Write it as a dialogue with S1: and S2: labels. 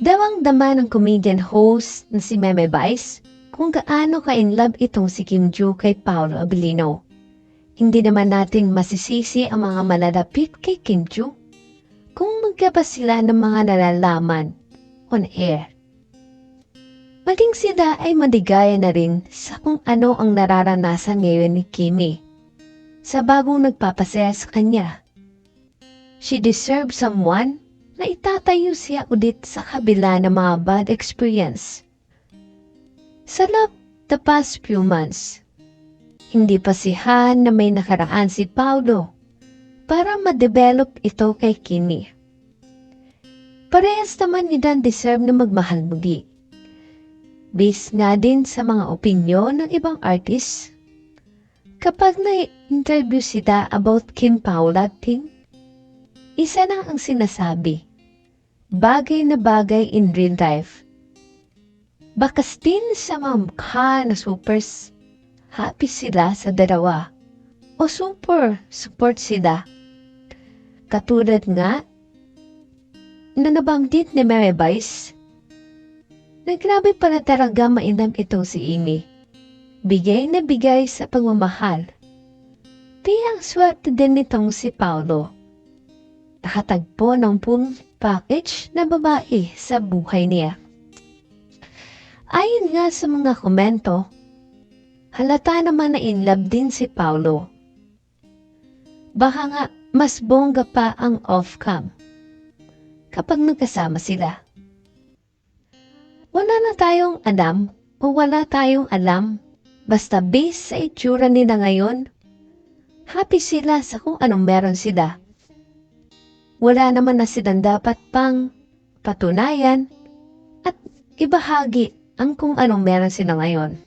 S1: Dawang dama ng comedian host na si Meme Vice kung gaano ka-in love itong si Kim Joo kay Paolo Abilino. Hindi naman natin masisisi ang mga malalapit kay Kim Joo kung magkaba sila ng mga nalalaman on air. Maging sila ay madigaya na rin sa kung ano ang nararanasan ngayon ni Kimi sa bagong nagpapasaya sa kanya. She deserves someone na itatayo siya ulit sa kabila ng mga bad experience. Sa love the past few months, hindi pa si Han na may nakaraan si Paulo para ma-develop ito kay Kimi. Parehas naman ni Dan deserve na magmahal muli. Based nga din sa mga opinyon ng ibang artists, kapag na-interview sila about Kim Paula Ting, isa lang ang sinasabi, bagay na bagay in real life. Bakas din sa mga mukha na super s- happy sila sa dalawa o super support sila. Katulad nga na nabanggit ni Mary Vice na grabe pala talaga mainam itong si Amy. Bigay na bigay sa pagmamahal. Di ang swerte din nitong si Paolo. Nakatagpo ng full package na babae sa buhay niya. Ayon nga sa mga komento, halata naman na in love din si Paolo. Baka nga mas bongga pa ang off-cam kapag nagkasama sila. Wala na tayong alam o wala tayong alam basta based sa itsura nila ngayon, happy sila sa kung anong meron sila. Wala naman na silang dapat pang patunayan at ibahagi ang kung anong meron sila ngayon.